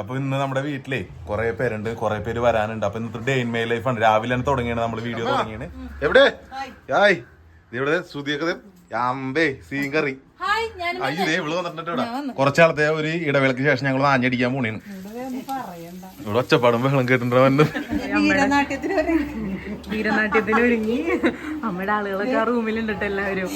അപ്പൊ ഇന്ന് നമ്മുടെ വീട്ടിലെ കുറെ പേരുണ്ട് കുറെ പേര് വരാനുണ്ട്. അപ്പൊ ഇന്നത്തെ ഡേ ഇൻ മൈ ലൈഫ് ആണ്. രാവിലെ തന്നെ തുടങ്ങിയാണ് നമ്മൾ വീഡിയോ തുടങ്ങിയാണ് എവിടെ? ഹായ്. ഇവിടെ ശ്രുതിയൊക്കെ അമ്പേ സീൻ കറി. ഹായ് ഞാൻ അയ്യോ ദേ ഇവൾ വന്നിട്ടുണ്ട് ഇവിടെ. കുറച്ചാളത്തെ ഒരു ഇടവേളക്ക് ശേഷം ഞങ്ങൾ ആഞ്ഞടിക്കാൻ പോണേണ് ഇവിടെ ഒച്ചപ്പാടും ബഹളം കേട്ടിട്ടുണ്ടോ വീരനാട്യത്തിന് ഒരുങ്ങി. നമ്മുടെ ആളുകളൊക്കെ ആ റൂമിലുണ്ട് ട്ടോ എല്ലാവരും.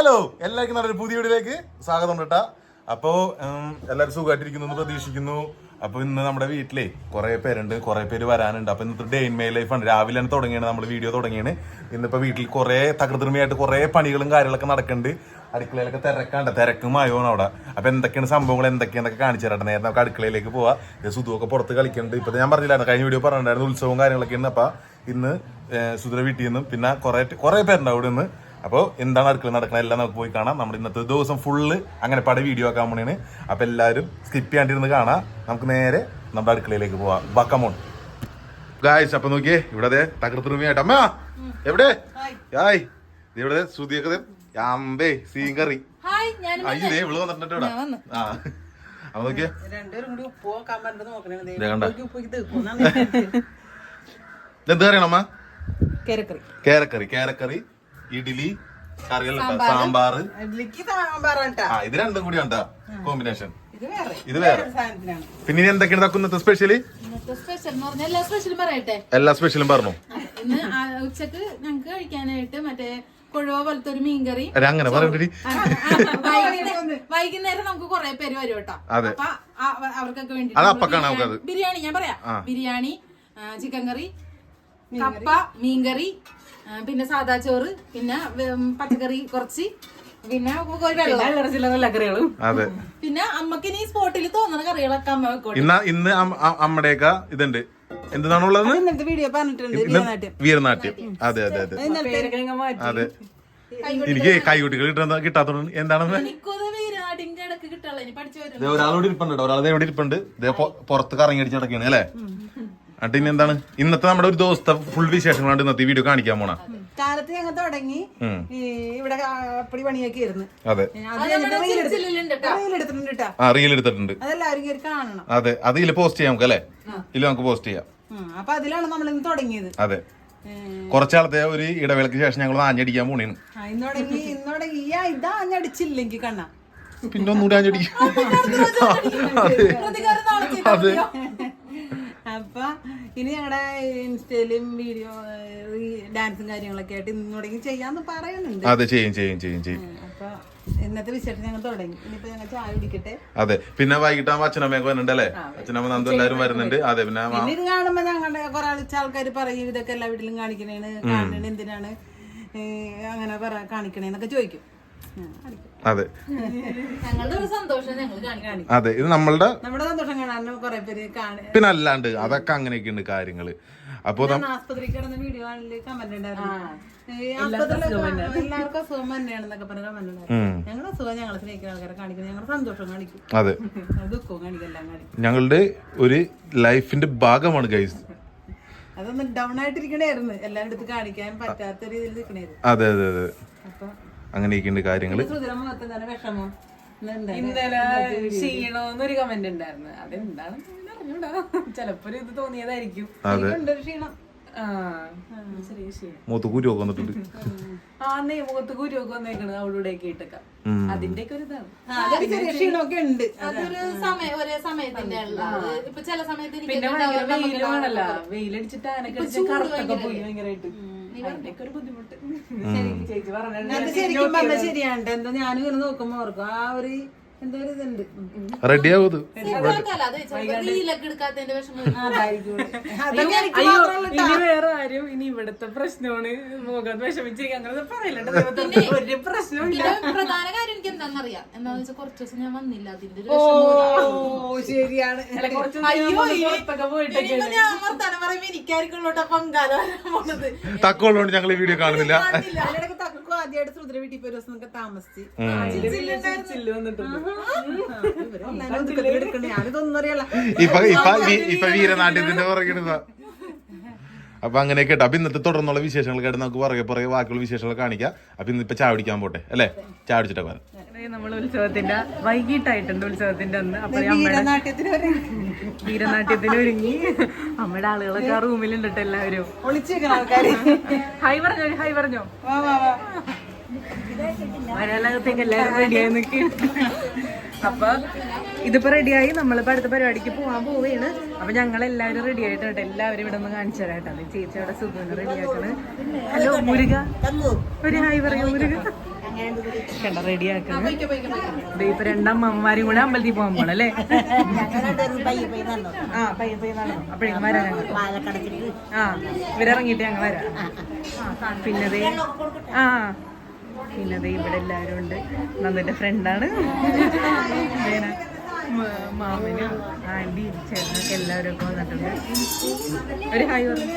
ഹലോ എല്ലാവർക്കും നല്ലൊരു പുതിയ വീഡിയോയിലേക്ക് സ്വാഗതം കേട്ടാ അപ്പോ ഉം, എല്ലാവരും സുഖമായിട്ടിരിക്കുന്നു എന്ന് പ്രതീക്ഷിക്കുന്നു. അപ്പൊ ഇന്ന് നമ്മുടെ വീട്ടിലെ കുറെ പേരുണ്ട് കുറെ പേര് വരാനുണ്ട്. അപ്പൊ ഇന്നത്തെ ഡേ ഇൻ മൈ ആണ്. രാവിലെ തന്നെ തുടങ്ങിയാണ് നമ്മൾ വീഡിയോ തുടങ്ങിയാണ്. ഇന്നിപ്പോ വീട്ടിൽ കുറെ തകൃതിർമയായിട്ട് കുറെ പണികളും കാര്യങ്ങളൊക്കെ നടക്കുന്നുണ്ട്. അടുക്കളയിലൊക്കെ തിരക്കാണ്ട് തിരക്കും ആയോണം അവിടെ. അപ്പൊ എന്തൊക്കെയാണ് സംഭവങ്ങൾ? എന്തൊക്കെയാണെന്നൊക്കെ കാണിച്ചു തരട്ടെ. നേരെ നമുക്ക് അടുക്കളയിലേക്ക് പോവാം. സുധുവൊക്കെ പുറത്ത് കളിക്കുന്നുണ്ട്. ഇപ്പൊ ഞാൻ പറഞ്ഞില്ലായിരുന്നു കഴിഞ്ഞ വീഡിയോ പറഞ്ഞിട്ടുണ്ടായിരുന്നു ഉത്സവവും കാര്യങ്ങളൊക്കെ ഉണ്ട് അപ്പൊ ഇന്ന് സുധുര വീട്ടിൽ നിന്നും പിന്നെ കുറെ കുറെ പേരുണ്ട് അവിടെ നിന്ന് അപ്പോൾ എന്താണ് അടുക്കള നടക്കുന്നത് എല്ലാം നമുക്ക് പോയി കാണാം. നമ്മുടെ ഇന്നത്തെ ദിവസം ഫുള്ള് അങ്ങനെ പട വീഡിയോ ആക്കാൻ പോണേണ്. അപ്പോൾ എല്ലാവരും സ്കിപ്പ് ചെയ്യാണ്ടിരുന്ന് കാണാം. നമുക്ക് നേരെ നമ്മുടെ അടുക്കളയിലേക്ക് പോവാം. ബക്കമോൺ ഗായ്സ് അപ്പൊ നോക്കിയേ ഇവിടെ അതെ തകർത്തുറുമിയായിട്ട് അമ്മ എവിടെ? ഹായ് ദേ ഇവിടെ ശ്രുതിയൊക്കെ ദേ. അമ്പേ സീൻ കറി. അയ്യേ ഞാൻ അയ്യോ ദേ ഇവൾ വന്നിട്ടുണ്ട് ഇവിടെ. ആ. അപ്പൊ നോക്കിയേ. ഇതെന്ത് കറിയാണ് അമ്മ? കേരക്കറി. കേരക്കറി കേരക്കറി. ഇഡ്ഡലി കറികളുണ്ട്. സാമ്പാർ ആ ഇത് രണ്ടും കൂടി ഉണ്ടാ. കോമ്പിനേഷൻ ഇത് വേറെ. ഇത് വേറെ. സാധനത്തിനാണ്. പിന്നെ ഇനി എന്തൊക്കെയാണ് ഇതാക്കുന്നത്തെ സ്പെഷ്യൽ ഇന്നത്തെ സ്പെഷ്യൽ എന്ന് പറഞ്ഞാൽ എല്ലാ സ്പെഷ്യലും പറയട്ടെ. എല്ലാ സ്പെഷ്യലും പറഞ്ഞു. ഉച്ചയ്ക്ക് ഞങ്ങക്ക് കഴിക്കാനായിട്ട് മറ്റേ കൊഴുവ പോലത്തെ ഒരു മീൻകറി. അങ്ങനെ വൈകുന്നേരം നമുക്ക് കുറെ പേര് വരും കേട്ടോ. അപ്പൊ അവർക്കൊക്കെ വേണ്ടി. ബിരിയാണി ഞാൻ പറയാം. ബിരിയാണി ചിക്കൻ കറി കപ്പ മീൻകറി പിന്നെ സാദാ ചോറ് പിന്നെ പച്ചക്കറി കുറച്ച് പിന്നെ വെള്ളം അതെ. പിന്നെ അമ്മയ്ക്ക് ഇനി സ്പോട്ടിൽ തോന്നുന്ന കറികളൊക്കെ അമ്മ വെക്കോട്ടെ. ഇന്ന് ഇന്ന് അമ്മയുടെയൊക്കെ ഇതുണ്ട്. എന്താണ് ഇന്നത്തെ വീഡിയോ പറഞ്ഞിട്ടുണ്ട് വീരനാട്യം. അതെ. അതെ അതെ അതെ. എനിക്ക് കൈകുട്ടികൾ കിട്ടുന്ന കിട്ടാത്തോണ്ട് എന്താണെന്ന്? ഇടയ്ക്ക് കിട്ടുള്ളൂ ഇനി പഠിച്ചു വരും ദേ ഒരാളോട് ഇരിപ്പുണ്ട് ഒരാളെ ഇവിടെ ഇരിപ്പുണ്ട്. പുറത്ത് കറങ്ങി അടിച്ച് നടക്കുകയാണ് അല്ലേ? എന്നിട്ട് ഇനി എന്താണ്? ഇന്നത്തെ നമ്മുടെ ഒരു ദിവസത്തെ ഫുൾ വിശേഷങ്ങളാണ് ഇന്നത്തെ വീഡിയോ കാണിക്കാൻ പോണ. കാലത്ത് ഞങ്ങൾ തുടങ്ങി ഇവിടെ അപ്പടി പണിയൊക്കെ ഇരുന്ന് അതെ. എടുത്തിട്ടുണ്ട് ആ റീൽ എടുത്തിട്ടുണ്ട്. അതെല്ലാവരും കാണണം. അതെ. അത് ഇതിൽ പോസ്റ്റ് ചെയ്യാം നമുക്ക് അല്ലേ ഇതിൽ നമുക്ക് പോസ്റ്റ് ചെയ്യാം. അപ്പൊ അതിലാണ് നമ്മൾ ഇന്ന് തുടങ്ങിയത്. അതെ. കുറച്ചാളത്തെ ഒരു ഇടവേളക്ക് ശേഷം ഞങ്ങൾ ആഞ്ഞടിക്കാൻ പോണേന്ന് ആ, ഇന്ന് തുടങ്ങി ഇന്ന് തുടങ്ങി. ഇതാ അഞ്ഞടിച്ചില്ലെങ്കിൽ കണ്ണ. പിന്നെ ഒന്നുകൂടി ആഞ്ഞടിക്കും. അതെ. അപ്പൊ ഇനി ഞങ്ങളുടെ ഇൻസ്റ്റയിലും വീഡിയോ ഡാൻസും കാര്യങ്ങളൊക്കെ ആയിട്ട് ഇന്ന് തുടങ്ങി ചെയ്യാന്ന് പറയുന്നുണ്ട്. അതെ ചെയ്യും ചെയ്യും ചെയ്യും ചെയ്യും. അപ്പൊ ഇന്നത്തെ വിശേഷം ഞങ്ങൾ തുടങ്ങി. ഇനിയിപ്പോ ഞങ്ങൾ ചായ കുടിക്കട്ടെ? അതെ പിന്നെ വൈകിട്ടാകുമ്പോ അച്ഛനമ്മയൊക്കെ വരുന്നുണ്ട് അല്ലേ? അച്ഛനമ്മ നന്ദ എല്ലാവരും വരുന്നുണ്ട്. അതെ പിന്നെ ഇത് കാണുമ്പോ ഞങ്ങളുടെ കുറെ ആൾക്കാർ പറയും ഇതൊക്കെ എല്ലാ വീട്ടിലും കാണിക്കണേണ് കാണണേണ് എന്തിനാണ് അങ്ങനെ പറ കാണിക്കണേന്നൊക്കെ ചോദിക്കും. അതെ. ഞങ്ങളുടെ ഒരു സന്തോഷം ഞങ്ങൾ കാണിക്കണം അതെ ഇത് നമ്മളുടെ പിന്നെ അല്ലാണ്ട് അതൊക്കെ അങ്ങനെയൊക്കെയുണ്ട് കാര്യങ്ങൾ. അപ്പൊ കിടന്ന വീഡിയോ കമന്റ് ഉണ്ടായിരുന്നു. എല്ലാവർക്കും അസുഖം തന്നെയാണെന്നൊക്കെ പറഞ്ഞ കമന്റ് ഉണ്ടായിരുന്നു. ഞങ്ങളുടെ അസുഖം ഞങ്ങളെ സ്നേഹിക്കുന്ന ആൾക്കാരെ കാണിക്കും ഞങ്ങളുടെ സന്തോഷം കാണിക്കും. അതെ. ദുഃഖവും കാണിക്കും എല്ലാം കാണിക്കും. ഞങ്ങളുടെ ഒരു ലൈഫിന്റെ ഭാഗമാണ് ഗൈസ് അതൊന്ന് ഡൗൺ ആയിട്ടിരിക്കണായിരുന്നു. എല്ലാവരുടെ അടുത്ത് കാണിക്കാൻ പറ്റാത്ത രീതിയിൽ നിൽക്കണായിരുന്നു അതെ അതെ അതെ. അപ്പൊ അങ്ങനെയൊക്കെയുണ്ട് കാര്യങ്ങൾ? ഇന്നലെ ചെയ്യണോന്നൊരു കമന്റ് ഉണ്ടായിരുന്നു. അതെന്താണ് അറിഞ്ഞൂടാ. ചിലപ്പോ ഇത് തോന്നിയതായിരിക്കും. ക്ഷീണം. മൂത്ത് കുരുവൊക്കെ വന്നിട്ടുണ്ട്. ആ നീ മുഖത്ത് കുരുവൊക്കെ വന്നേക്കണ്. അവിടെ ഒക്കെ ഇട്ടൊക്കെ. അതിന്റെ ഒക്കെ ഒരു ഇതാണ്. ആ, അതൊരു സമയം ഒരേ സമയത്തിന്റെ ഇപ്പൊ ചില സമയത്ത് എനിക്ക് പിന്നെ ഭയങ്കര വെയിലുമാണല്ലോ വെയിലടിച്ചിട്ട് ആനൊക്കെ അടിച്ച് കറുത്തൊക്കെ പോയി ഭയങ്കരമായിട്ട് ശരിക്കും പറഞ്ഞ ശരിയാണ് എന്താ ഞാനും ഇങ്ങനെ നോക്കുമ്പോ ഓർക്കും. ആ ഒരു എന്തോ ഒരു ഇതുണ്ട്. ഉം. റെഡി ആവും ഇതാക്കാലോ, അത് ചിലപ്പോ റീലൊക്കെ എടുക്കാത്തതിന്റെ വിഷമം. അതായിരിക്കും. അതൊക്കെ എനിക്ക് അയ്യോ മാത്രമുള്ള ഇനി വേറെ ആരും ഇനി ഇവിടുത്തെ പ്രശ്നമാണ്. മുഖത്ത് വിഷമിച്ചിരിക്കുക പറയില്ല ദൈവത്തിന് ഒരു പ്രശ്നമില്ല കാര്യം എന്താന്ന് വെച്ചാൽ കുറച്ച് ദിവസം ഞാൻ വന്നില്ല. അതിന്റെ ഒരു ഓ ശരിയാണ്. അയ്യോ ഞാൻ വർത്താനം പറയുമ്പോ ഞങ്ങൾ വീഡിയോ കാണുന്നില്ല. തക്കും ആദ്യമായിട്ട് വീട്ടിൽ പോയി ദിവസം താമസിച്ച്. ഇപ്പൊ ഇപ്പൊ ഇപ്പൊ വീരനാട്യത്തിന്റെ പുറകിടുന്ന അപ്പൊ അങ്ങനെ കേട്ടോ. അപ്പൊ ഇന്നത്തെ തുടർന്നുള്ള വിശേഷങ്ങൾ കേട്ട് നമുക്ക് പുറകെ പുറകെ ബാക്കിയുള്ള വിശേഷങ്ങൾ കാണിക്കാം. അപ്പൊ ഇന്നിപ്പോ ചായ കുടിക്കാൻ പോട്ടെ അല്ലേ? ചായ കുടിച്ചിട്ടൊക്കെ നമ്മൾ നമ്മൾ ഉത്സവത്തിന്റെ വൈകിട്ടായിട്ടുണ്ട് ഉത്സവത്തിന്റെ അന്ന്. അപ്പൊ വീരനാട്യത്തിന് ഒരുങ്ങി. അമ്മയുടെ ആളുകളൊക്കെ ആ റൂമിലുണ്ട് എല്ലാവരും. ഹൈ പറഞ്ഞോ ഹൈ പറഞ്ഞോ? വാ വാ വാ. വരാനകത്തേക്ക് എല്ലാവരും റെഡിയായി നിൽക്കും അപ്പൊ ഇതിപ്പോ റെഡിയായി നമ്മളിപ്പോ അടുത്ത പരിപാടിക്ക് പോവാൻ പോവുകയാണ് അപ്പൊ ഞങ്ങൾ എല്ലാവരും റെഡി ആയിട്ടുണ്ട് എല്ലാവരും ഇവിടെ ഒന്ന് കാണിച്ചു തരാം കേട്ടോ. അത് ചേച്ചി അവിടെ സുഖം റെഡി ആക്കണ്. ഹലോ മുരുക. ഒരു ഹായ് പറയൂ മുരുക. കണ്ട റെഡി ആക്കണം. ഇപ്പൊ രണ്ടമ്മമാരും കൂടെ അമ്പലത്തിൽ പോകാൻ പോണം അല്ലേ? ആ പയ്യ പയ്യെ നടന്നു അപ്പോഴേക്കും ഞങ്ങൾ. ആ ഇവരിറങ്ങിയിട്ട് ഞങ്ങൾ വരാം. പിന്നെ ആ പിന്നെ ദേ ഇവിടെ എല്ലാവരും ഉണ്ട്. നന്ദന്റെ ഫ്രണ്ടാണ് മാമനും. ആന്റി ചേട്ടനൊക്കെ എല്ലാവരും ഒക്കെ വന്നിട്ടുണ്ട്. ഒരു ഹായ് പറഞ്ഞു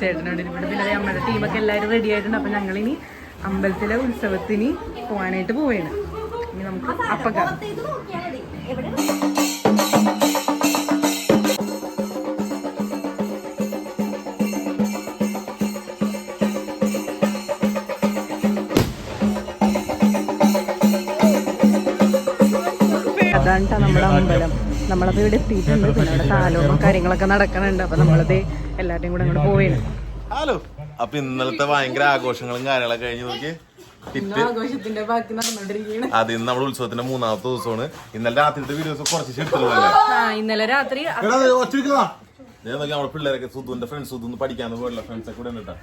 ചേട്ടനോട് ഇരിപ്പുണ്ട്. പിന്നെ നമ്മുടെ ടീമൊക്കെ എല്ലാവരും റെഡി ആയിട്ടുണ്ട്. അപ്പം ഞങ്ങളിനി അമ്പലത്തിലെ ഉത്സവത്തിന് പോകാനായിട്ട് പോവുകയാണ് ഇനി നമുക്ക് അപ്പം കാണാം അതാണ് ട്ടോ നമ്മുടെ അമ്പലം. നമ്മളപ്പോൾ ഇവിടെ എത്തിയിട്ടുണ്ട്. പിന്നെ അവിടെ താലവും കാര്യങ്ങളൊക്കെ നടക്കുന്നുണ്ട് അപ്പം നമ്മളത് എല്ലാവരുടെയും കൂടെ അങ്ങോട്ട് പോവുകയാണ് ഹലോ. അപ്പൊ ഇന്നലത്തെ ഭയങ്കര ആഘോഷങ്ങളും കാര്യങ്ങളൊക്കെ കഴിഞ്ഞു നോക്കി ആഘോഷത്തിന്റെ ബാക്കി നടന്നുകൊണ്ടിരിക്കുകയാണ് അത് ഇന്ന് നമ്മുടെ ഉത്സവത്തിന്റെ മൂന്നാമത്തെ ദിവസമാണ്. ഇന്നലെ രാത്രിത്തെ വീഡിയോസ് കുറച്ച് എടുത്തുള്ളതല്ലേ ആ ഇന്നലെ രാത്രി നമ്മുടെ പിള്ളേരൊക്കെ സുധുവിന്റെ ഫ്രണ്ട്സ് സുധു പഠിക്കാൻ പോയുള്ള ഫ്രണ്ട്സ് ഒക്കെ ഇവിടെ ഉണ്ട്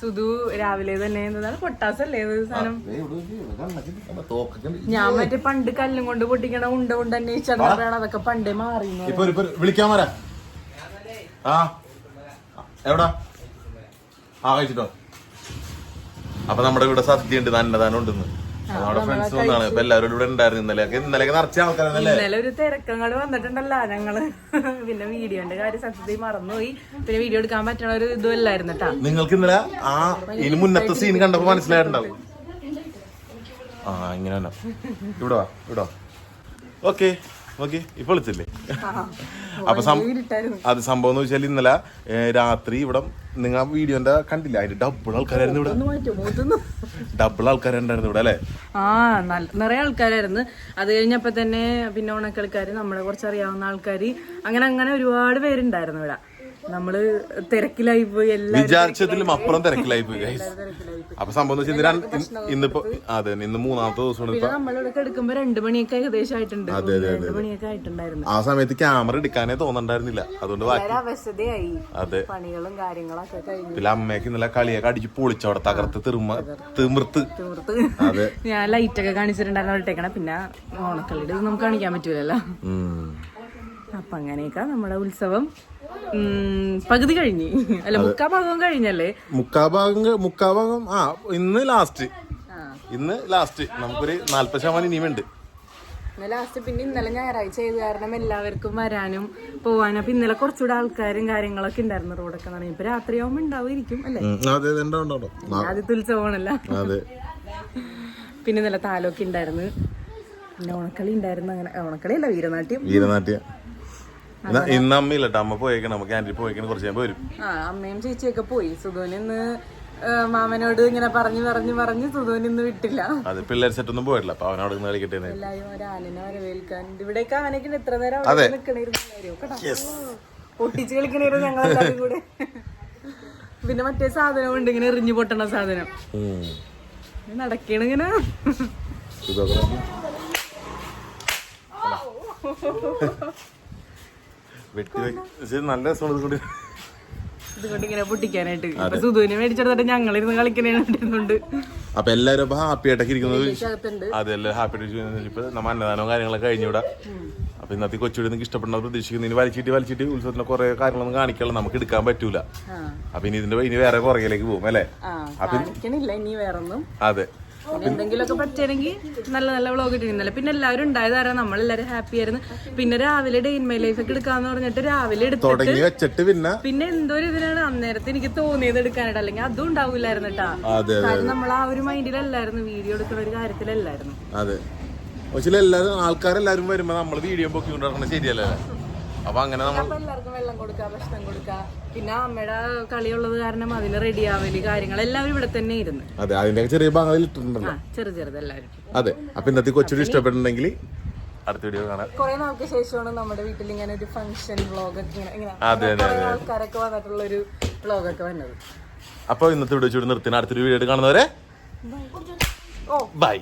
സുധു രാവിലെ തന്നെ എന്താണ്? പൊട്ടാസല്ലേ ഇത് സാധനം. ഞാൻ മറ്റേ പണ്ട് കല്ലും കൊണ്ട് പൊട്ടിക്കണ ഉണ്ട കൊണ്ട് അന്വേഷിച്ചാണ് അതൊക്കെ പണ്ടേ മാറി ഇപ്പൊ ഇപ്പൊ ഒരു- വിളിക്കാൻ വരാ. ആ. എവിടാ? ആ കഴിച്ചിട്ടോ. അപ്പൊ നമ്മുടെ ഇവിടെ സദ്യ ഉണ്ട് നല്ലതാണ് ഉണ്ടെന്ന്. നമ്മുടെ ഫ്രണ്ട്സ് വന്നാണ്. ഇപ്പൊ എല്ലാവരും ഇവിടെ ഉണ്ടായിരുന്നു ഇന്നലെയൊക്കെ ഇന്നലെയൊക്കെ നിറച്ച ആൾക്കാരല്ലേ ഇന്നലെ ഒരു തിരക്കങ്ങൾ വന്നിട്ടുണ്ടല്ലോ. ഞങ്ങൾ പിന്നെ വീഡിയോന്റെ കാര്യം സത്യത്തിൽ മറന്നുപോയി. പിന്നെ വീഡിയോ എടുക്കാൻ പറ്റണ ഒരു ഇതും അല്ലായിരുന്നു കേട്ടാ നിങ്ങൾക്ക് ഇന്നലെ ആ ഇനി മുന്നത്തെ സീൻ കണ്ടപ്പോ മനസ്സിലായിട്ടുണ്ടാവും. ആ ഇങ്ങനെ തന്നെ ഇവിടെ വാ ഇവിടെ ഓക്കെ ഓക്കെ. ഇപ്പൊ വിളിച്ചില്ലേ? അപ്പൊ അത് സംഭവം എന്ന് വെച്ചാൽ ഇന്നലെ രാത്രി ഇവിടെ നിങ്ങൾ ആ വീഡിയോന്റെ കണ്ടില്ല? അതിന്റെ ഡബിൾ ആൾക്കാരായിരുന്നു ഇവിടെ. ഡബിൾ ആൾക്കാരുണ്ടായിരുന്നു ഇവിടെ അല്ലേ? ആ നല്ല നിറയെ ആൾക്കാരായിരുന്നു. അത് കഴിഞ്ഞപ്പോ തന്നെ പിന്നെ നമ്മളെ കുറച്ച് അറിയാവുന്ന ആൾക്കാര് അങ്ങനെ അങ്ങനെ ഒരുപാട് പേരുണ്ടായിരുന്നു ഇവിടെ. നമ്മൾ തിരക്കിലായി പോയി എല്ലാം വിചാരിച്ചതിലും അപ്പുറം തിരക്കിലായി പോയി. അപ്പൊ സംഭവം ഇന്നിപ്പോ അതെ ഇന്ന് മൂന്നാമത്തെ ദിവസമാണ് ഇപ്പൊ നമ്മളിവിടെ എടുക്കുമ്പോ രണ്ടു മണിയൊക്കെ ഏകദേശം ആയിട്ടുണ്ട്. രണ്ടു മണിയൊക്കെ ആയിട്ടുണ്ടായിരുന്നു. ആ സമയത്ത് ക്യാമറ എടുക്കാനേ തോന്നണ്ടായിരുന്നില്ല. അതുകൊണ്ട് അവശതയായി. അതെ. പണികളും കാര്യങ്ങളൊക്കെ കഴിഞ്ഞു. പിന്നെ അമ്മയ്ക്ക് ഇന്നലെ കളിയൊക്കെ അടിച്ച് പൊളിച്ചു അവിടെ തകർത്ത് തിറുമ തിമിർത്ത്. അതെ. ഞാൻ ലൈറ്റ് ഒക്കെ കാണിച്ചിട്ടുണ്ടായിരുന്നു അവിടെ പിന്നെ ഓണക്കളിയുടെ നമുക്ക് കാണിക്കാൻ പറ്റൂലല്ലോ. അപ്പൊ അങ്ങനെയൊക്കെ നമ്മുടെ ഉത്സവം പകുതി കഴിഞ്ഞ്. അല്ല മുക്കാ ഭാഗവും കഴിഞ്ഞല്ലേ? മുക്കാ ഭാഗം മുക്കാ ഭാഗം ആ ഇന്ന് ലാസ്റ്റ് ഇന്ന് ലാസ്റ്റ് നമുക്കൊരു നാല്പത് ശതമാനം ഇനിയുമുണ്ട്. ലാസ്റ്റ് പിന്നെ ഇന്നലെ ഞായറാഴ്ച ചെയ്ത് കാരണം എല്ലാവർക്കും വരാനും പോവാനും. അപ്പൊ ഇന്നലെ കുറച്ചുകൂടെ ആൾക്കാരും കാര്യങ്ങളൊക്കെ ഉണ്ടായിരുന്നു റോഡൊക്കെ നടന്നു ഇപ്പൊ രാത്രിയാവുമ്പോ ഉണ്ടാവുമായിരിക്കും അല്ലെ? ആദ്യത്തെ ഉത്സവമാണല്ലോ. പിന്നെ ഇന്നലെ താലമൊക്കെ ഉണ്ടായിരുന്നു. പിന്നെ ഓണക്കളി ഉണ്ടായിരുന്നു അങ്ങനെ ഓണക്കളി അല്ല വീരനാട്യം. വീരനാട്യ. ഇന്ന് അമ്മയില്ല അമ്മ പോയേക്കണം. നമുക്ക് ആന്റി പോയേക്കണം. കുറച്ച് ഞാൻ വരും. ആ അമ്മയും ചേച്ചിയൊക്കെ പോയി. സുധോൻ ഇന്ന് മാമനോട് ഇങ്ങനെ പറഞ്ഞു പറഞ്ഞു പറഞ്ഞു സുധോൻ ഇന്ന് വിട്ടില്ല. അത് പിള്ളേർ സെറ്റൊന്നും പോയിട്ടില്ല. അപ്പൊ അവനോട് ഇന്ന് കളിക്കട്ടെ എന്ന്. എല്ലാരും ഒരു ആനനെ വരവേൽക്കാൻ അവനൊക്കെ എത്ര നേരം അവിടെ നിക്കണേരുന്നു എല്ലാവരും. കേട്ടോ. പൊട്ടിച്ച് കളിക്കണേരും ഞങ്ങൾ എല്ലാവരും കൂടെ. പിന്നെ മറ്റേ സാധനം ഉണ്ട്. ഇങ്ങനെ എറിഞ്ഞു പൊട്ടണ സാധനം. ഉം. നടക്കണ ഇങ്ങനെ. നോക്കി. വെട്ടി നല്ല രസമാണ് ഇത് കൊണ്ട് ഇതുകൊണ്ട് ഇങ്ങനെ പൊട്ടിക്കാനായിട്ട്. ഇപ്പൊ സുധുവിനെ മേടിച്ചെടുത്തിട്ട് ഞങ്ങളിരുന്ന് കളിക്കണേണ്ടിരുന്നുണ്ട് അപ്പൊ എല്ലാരും ഹാപ്പി ആയിട്ടൊക്കെ ഇരിക്കുന്നത്. അതെ ഹാപ്പി ആയിട്ട് ഇപ്പൊ നമ്മ അന്നദാനവും കാര്യങ്ങളൊക്കെ കഴിഞ്ഞൂടാ അപ്പൊ ഇന്നത്തെ കൊച്ചുകൂടി നിങ്ങൾക്ക് ഇഷ്ടപ്പെടുന്ന പ്രതീക്ഷിക്കുന്നു. ഇനി വലിച്ചിട്ട് വലിച്ചിട്ട് ഉത്സവത്തിന് കുറെ കാര്യങ്ങളൊന്നും കാണിക്കാനുള്ള നമുക്ക് എടുക്കാൻ പറ്റൂല. ആ. അപ്പൊ ഇനി ഇതിന്റെ ഇനി വേറെ പുറകിലേക്ക് പോകും അല്ലേ? ആ ഇനി വേറൊന്നും. അതെ. എന്തെങ്കിലുമൊക്കെ പറ്റുകയാണെങ്കിൽ നല്ല നല്ല വ്ളോഗ് ഇട്ടിരുന്നല്ലേ. പിന്നെ എല്ലാവരും ഉണ്ടായതാരാ നമ്മളെല്ലാരും ഹാപ്പി ആയിരുന്നു. പിന്നെ രാവിലെ ഡേ ഇൻ മൈ ലൈഫ് ഒക്കെ എടുക്കാന്ന് പറഞ്ഞിട്ട് രാവിലെ എടുത്തിട്ട് വെച്ചിട്ട് പിന്നെ പിന്നെ എന്തോ ഒരു ഇതിനാണ് അന്നേരത്തെ എനിക്ക് തോന്നിയത് എടുക്കാനായിട്ട്. അല്ലെങ്കിൽ അതും ഉണ്ടാവില്ലായിരുന്നു കേട്ടാ കാരണം നമ്മൾ ആ ഒരു മൈൻഡിലല്ലായിരുന്നു വീഡിയോ എടുക്കുന്ന ഒരു കാര്യത്തിലല്ലായിരുന്നു അതെ. പക്ഷേ എല്ലാരും ആൾക്കാരെല്ലാരും വരുമ്പോ നമ്മൾ വീഡിയോ പൊക്കി കൊണ്ടിറങ്ങണത് ശരിയല്ലേ അപ്പൊ അങ്ങനെ നമ്മൾ എല്ലാവർക്കും വെള്ളം കൊടുക്കുക ഭക്ഷണം കൊടുക്കുക പിന്നെ അമ്മയുടെ കളിയുള്ളത് കാരണം അതിന് റെഡി ആവൽ കാര്യങ്ങൾ എല്ലാവരും ഇവിടെ തന്നെ ഇരുന്ന്. അതെ അതിന്റെ ചെറിയ ഭാഗങ്ങളിൽ ഇട്ടിട്ടുണ്ടല്ലോ. ചെറു ചെറുത് എല്ലാവരും. അതെ അപ്പൊ ഇന്നത്തെ കൊച്ചുകൂടി ഇഷ്ടപ്പെട്ടിട്ടുണ്ടെങ്കിൽ അടുത്ത വീഡിയോ കാണാം. കുറെ നാൾക്ക് ശേഷമാണ് നമ്മുടെ വീട്ടിൽ ഇങ്ങനെ ഒരു ഫംഗ്ഷൻ വ്ളോഗ് ഒക്കെ ഇങ്ങനെ ഇങ്ങനെ അതെ അതെ കുറെ ആൾക്കാരൊക്കെ വന്നിട്ടുള്ള ഒരു വ്ളോഗൊക്കെ വന്നത്. അപ്പൊ ഇന്നത്തെ വീഡിയോ ചൂട് നിർത്തി. അടുത്തൊരു വീഡിയോ കാണുന്നവരെ ബൈ